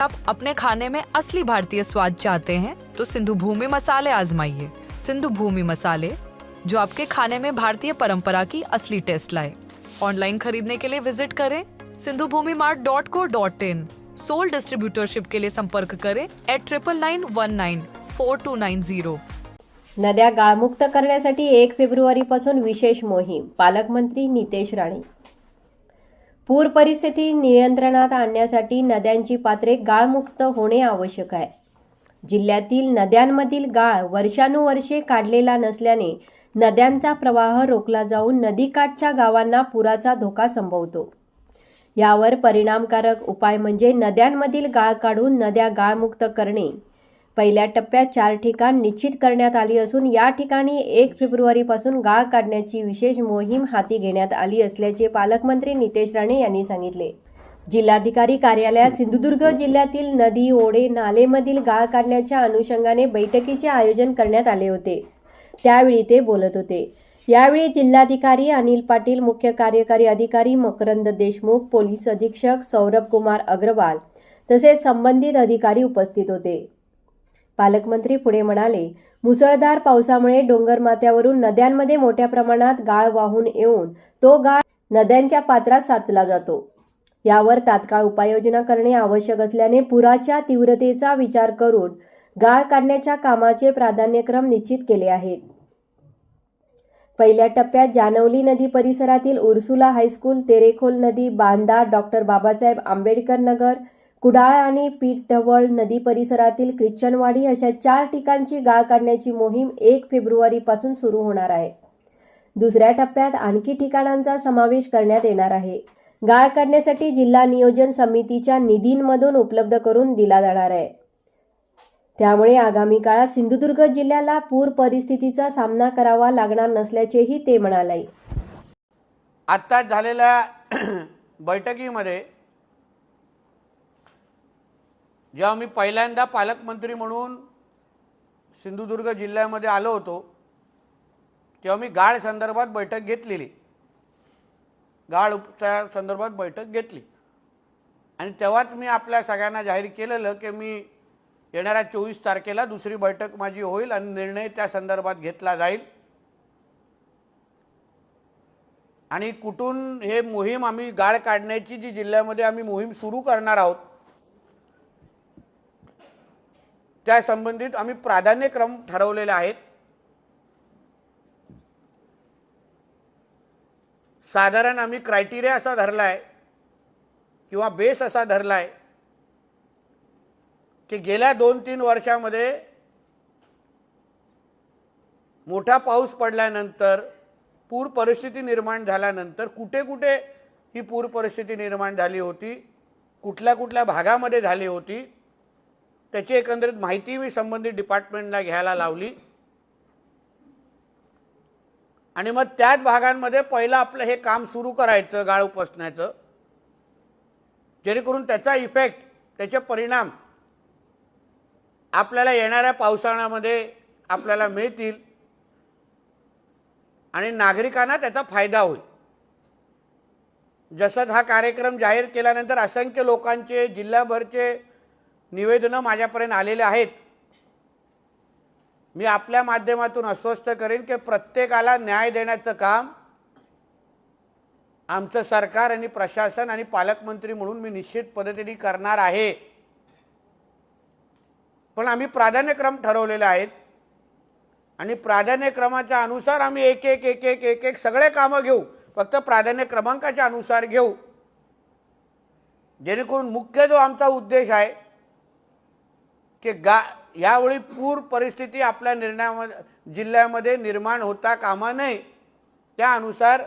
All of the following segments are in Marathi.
आप अपने खाने में असली भारतीय स्वाद चाहते हैं तो सिंधु भूमि मसाले आजमाइए। सिंधु भूमि मसाले, जो आपके खाने में भारतीय परंपरा की असली टेस्ट लाए। ऑनलाइन खरीदने के लिए विज़िट करें Sindhu Bhumi mart dot co dot in. Sole distributorship के लिए संपर्क करें at triple nine one nine four two nine zero नद्या गाळमुक्त करण्यासाठी एक फेब्रुवारीपासून विशेष मोहीम, पालकमंत्री नितेश राणे। पूर परिस्थिती नियंत्रणात आणण्यासाठी नद्यांची पात्रे गाळमुक्त होणे आवश्यक आहे. जिल्ह्यातील नद्यांमधील गाळ वर्षानुवर्षे काढलेला नसल्याने नद्यांचा प्रवाह रोखला जाऊन नदीकाठच्या गावांना पुराचा धोका संभवतो. यावर परिणामकारक उपाय म्हणजे नद्यांमधील गाळ काढून नद्या गाळमुक्त करणे. पहिल्या टप्प्यात चार ठिकाण निश्चित करण्यात आली असून या ठिकाणी एक फेब्रुवारीपासून गाळ काढण्याची विशेष मोहीम हाती घेण्यात आली असल्याचे पालकमंत्री नितेश राणे यांनी सांगितले. जिल्हाधिकारी कार्यालयात सिंधुदुर्ग जिल्ह्यातील नदी ओढे नालेमधील गाळ काढण्याच्या अनुषंगाने बैठकीचे आयोजन करण्यात आले होते. त्यावेळी ते बोलत होते. यावेळी जिल्हाधिकारी अनिल पाटील मुख्य कार्यकारी अधिकारी मकरंद देशमुख पोलीस अधीक्षक सौरभ कुमार अग्रवाल तसेच संबंधित अधिकारी उपस्थित होते. पालकमंत्री पुढे म्हणाले मुसळधार पावसामुळे डोंगरमाथ्यावरून नद्यांमध्ये मोठ्या प्रमाणात गाळ वाहून येऊन तो गाळ नद्यांच्या पात्रात साचला जातो. यावर तात्काळ उपाययोजना करणे आवश्यक असल्याने पुराच्या तीव्रतेचा विचार करून गाळ काढण्याच्या कामाचे प्राधान्यक्रम निश्चित केले आहेत. पहिल्या टप्प्यात जानवली नदी परिसरातील उर्सुला हायस्कूल तेरेखोल नदी बांदा डॉक्टर बाबासाहेब आंबेडकर नगर कुडाळ आणि पीठढवळ नदी परिसरातील ख्रिश्चनवाडी अशा चार ठिकाणची गाळ काढण्याची मोहीम एक फेब्रुवारीपासून सुरू होणार आहे. दुसऱ्या टप्प्यात आणखी ठिकाणांचा समावेश करण्यात येणार आहे. गाळ काढण्यासाठी जिल्हा नियोजन समितीच्या निधींमधून उपलब्ध करून दिला जाणार आहे. त्यामुळे आगामी काळात सिंधुदुर्ग जिल्ह्याला पूर परिस्थितीचा सामना करावा लागणार नसल्याचेही ते म्हणाले. आत्ताच झालेल्या बैठकीमध्ये जेव्हा मी पहिल्यांदा पालकमंत्री म्हणून सिंधुदुर्ग जिल्ह्यामध्ये आलो होतो तेव्हा मी गाळ संदर्भात बैठक घेतलेली. गाळ उपचार संदर्भात बैठक घेतली. आणि तेव्हाच मी आपल्या सगळ्यांना जाहीर केलेलं की मी येणाऱ्या चोवीस तारखेला दुसरी बैठक माझी होईल आणि निर्णय त्या संदर्भात घेतला जाईल. आणि कुठून हे मोहीम आम्ही गाळ काढण्याची जी जिल्ह्यामध्ये आम्ही मोहीम सुरू करणार आहोत त्या संबंधित आम्ही प्राधान्यक्रम ठरवलेले आहेत. साधारण आम्ही क्रायटेरिया असा धरला आहे किंवा बेस असा धरला आहे की गेल्या दोन तीन वर्षामध्ये मोठा पाऊस पडल्यानंतर पूर परिस्थिती निर्माण झाल्यानंतर कुठे कुठे ही पूर परिस्थिती निर्माण झाली होती कुठल्या कुठल्या भागामध्ये झाली होती त्याची एकंदरीत माहिती मी संबंधित डिपार्टमेंटला घ्यायला लावली. आणि मग त्याच भागांमध्ये पहिलं आपलं हे काम सुरू करायचं गाळ उपसण्याचं. जेणेकरून त्याचा इफेक्ट त्याचे परिणाम आपल्याला येणाऱ्या पावसाळ्यामध्ये आपल्याला मिळतील आणि नागरिकांना त्याचा फायदा होईल. जसं हा कार्यक्रम जाहीर केल्यानंतर असंख्य लोकांचे जिल्हाभरचे निवेदनं माझ्यापर्यंत आलेले आहेत. मी आपल्या माध्यमातून अस्वस्थ करेन की प्रत्येकाला न्याय देण्याचं काम आमचं सरकार आणि प्रशासन आणि पालकमंत्री म्हणून मी निश्चित पद्धतीने करणार आहे. पण आम्ही प्राधान्यक्रम ठरवलेले आहेत. आणि प्राधान्यक्रमाच्या अनुसार आम्ही एक एक एक एक एक एक सगळे कामं घेऊ. फक्त प्राधान्य क्रमांकाच्या अनुसार घेऊ. जेणेकरून मुख्य जो आमचा उद्देश आहे की गा यावेळी पूर परिस्थिती आपल्या निर्णयामध्ये जिल्ह्यामध्ये निर्माण होता कामा नये. त्यानुसार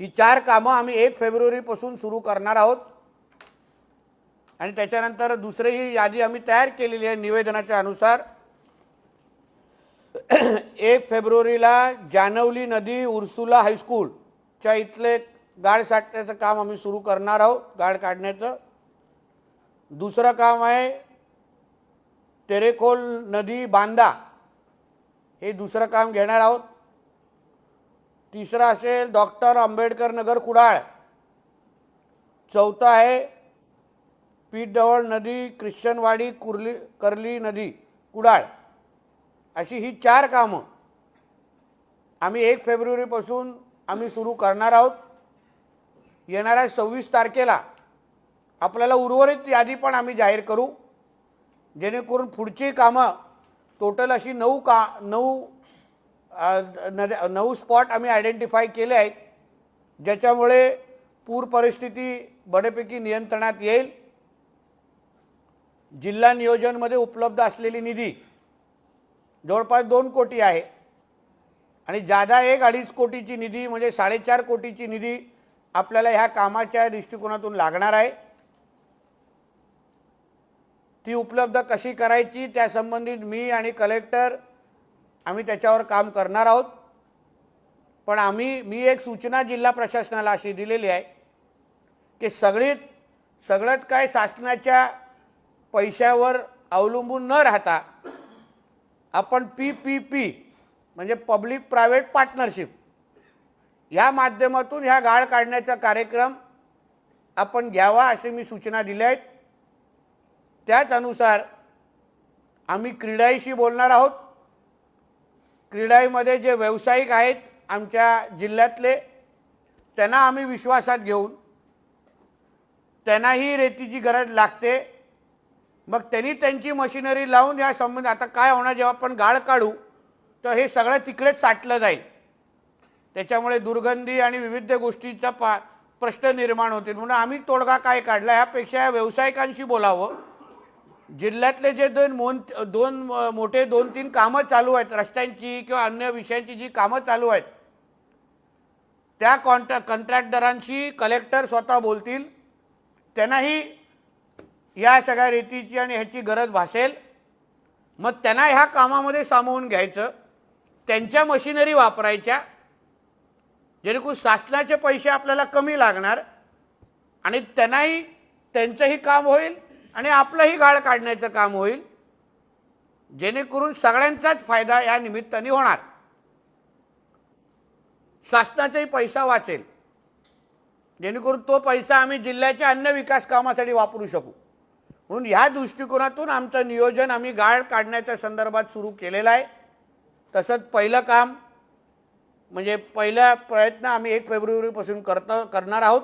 ही चार कामं आम्ही एक फेब्रुवारीपासून सुरू करणार आहोत. आणि त्याच्यानंतर दुसरीही यादी आम्ही तयार केलेली आहे निवेदनाच्या अनुसार. एक फेब्रुवारीला जानवली नदी उर्सुला हायस्कूलच्या इथले गाळ साठण्याचं काम आम्ही सुरू करणार आहोत गाळ काढण्याचं. दुसरं काम आहे तेरेखोल नदी बांधा हे दुसरं काम घेणार आहोत. तिसरं असेल डॉक्टर आंबेडकर नगर कुडाळ. चौथं आहे पीठडवळ नदी ख्रिश्चनवाडी कुर्ली कर्ली नदी कुडाळ. अशी ही चार कामं आम्ही एक फेब्रुवारीपासून आम्ही सुरू करणार आहोत. येणाऱ्या सव्वीस तारखेला आपल्याला उर्वरित यादी पण आम्ही जाहीर करू. जेणेकरून पुढची कामं टोटल अशी नऊ का नऊ नद्या नऊ स्पॉट आम्ही आयडेंटिफाय केले आहेत. ज्याच्यामुळे पूर परिस्थिती बऱ्यापैकी नियंत्रणात येईल. जिल्हा नियोजनमध्ये उपलब्ध असलेली निधी जवळपास दोन कोटी आहे. आणि जादा एक अडीच कोटीची निधी म्हणजे साडेचार कोटीची निधी आपल्याला ह्या कामाच्या दृष्टिकोनातून लागणार आहे. ती उपलब्ध कशी करायची त्या संबंधित मी आणि कलेक्टर आम्ही त्याच्यावर काम करणार आहोत. पण आम्ही मी एक सूचना जिल्हा प्रशासनाला अशी दिलेली आहे की सगळीत सगळंच काय शासनाच्या पैशावर अवलंबून न राहता आपण पी पी पी म्हणजे पब्लिक प्रायव्हेट पार्टनरशिप ह्या माध्यमातून ह्या गाळ काढण्याचा कार्यक्रम आपण घ्यावा असे मी सूचना दिल्या आहेत. त्याच अनुसार आम्ही क्रीडाईशी बोलणार आहोत. क्रीडाईमध्ये जे व्यावसायिक आहेत आमच्या जिल्ह्यातले त्यांना आम्ही विश्वासात घेऊन त्यांनाही रेतीची गरज लागते. मग त्यांनी त्यांची मशिनरी लावून या संबंध आता काय होणार जेव्हा आपण गाळ काढू तर हे सगळं तिकडेच साठलं जाईल. त्याच्यामुळे दुर्गंधी आणि विविध गोष्टीचा पा प्रश्न निर्माण होतील. म्हणून आम्ही तोडगा काय काढला ह्यापेक्षा या व्यावसायिकांशी बोलावं. जिल्ह्यातले जे दोन मोन दोन मोठे दोन तीन कामं चालू आहेत रस्त्यांची किंवा अन्य विषयांची जी कामं चालू आहेत त्या कॉन्ट्रॅ कंत्राटदारांशी कलेक्टर स्वतः बोलतील. त्यांनाही या सगळ्या रेतीची आणि ह्याची गरज भासेल. मग त्यांना ह्या कामामध्ये सामावून घ्यायचं. त्यांच्या मशिनरी वापरायच्या. जेणेकरून शासनाचे पैसे आपल्याला कमी लागणार. आणि त्यांनाही त्यांचंही काम होईल. आणि आपलंही गाळ काढण्याचं काम होईल. जेणेकरून सगळ्यांचाच फायदा या निमित्ताने होणार. शासनाचाही पैसा वाचेल. जेणेकरून तो पैसा आम्ही जिल्ह्याच्या अन्य विकास कामासाठी वापरू शकू. म्हणून ह्या दृष्टिकोनातून आमचं नियोजन आम्ही गाळ काढण्याच्या संदर्भात सुरू केलेलं आहे. तसंच पहिलं काम म्हणजे पहिला प्रयत्न आम्ही एक फेब्रुवारीपासून करत करणार आहोत.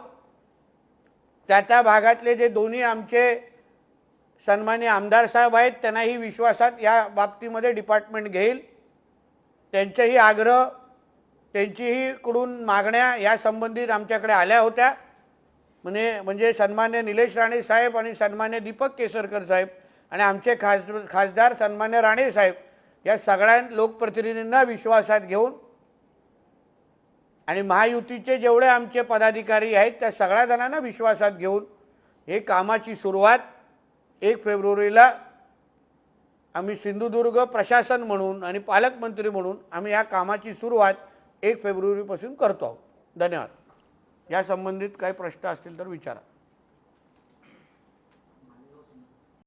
त्या त्या भागातले जे दोन्ही आमचे सन्मान्य आमदार साहेब आहेत त्यांनाही विश्वासात या बाबतीमध्ये डिपार्टमेंट घेईल. त्यांचेही आग्रह त्यांचीही कडून मागण्या या संबंधित आमच्याकडे आल्या होत्या. म्हणजे म्हणजे सन्मान्य निलेश राणे साहेब आणि सन्मान्य दीपक केसरकर साहेब आणि आमचे खास खासदार सन्मान्य राणे साहेब या सगळ्या लोकप्रतिनिधींना विश्वासात घेऊन आणि महायुतीचे जेवढे आमचे पदाधिकारी आहेत त्या सगळ्या जणांना विश्वासात घेऊन हे कामाची सुरुवात एक फेब्रुवारीला आम्ही सिंधुदुर्ग प्रशासन म्हणून आणि पालकमंत्री म्हणून आम्ही या कामाची सुरुवात एक फेब्रुवारीपासून करतो. आहोत धन्यवाद. या संबंधित काही प्रश्न असतील तर विचारा.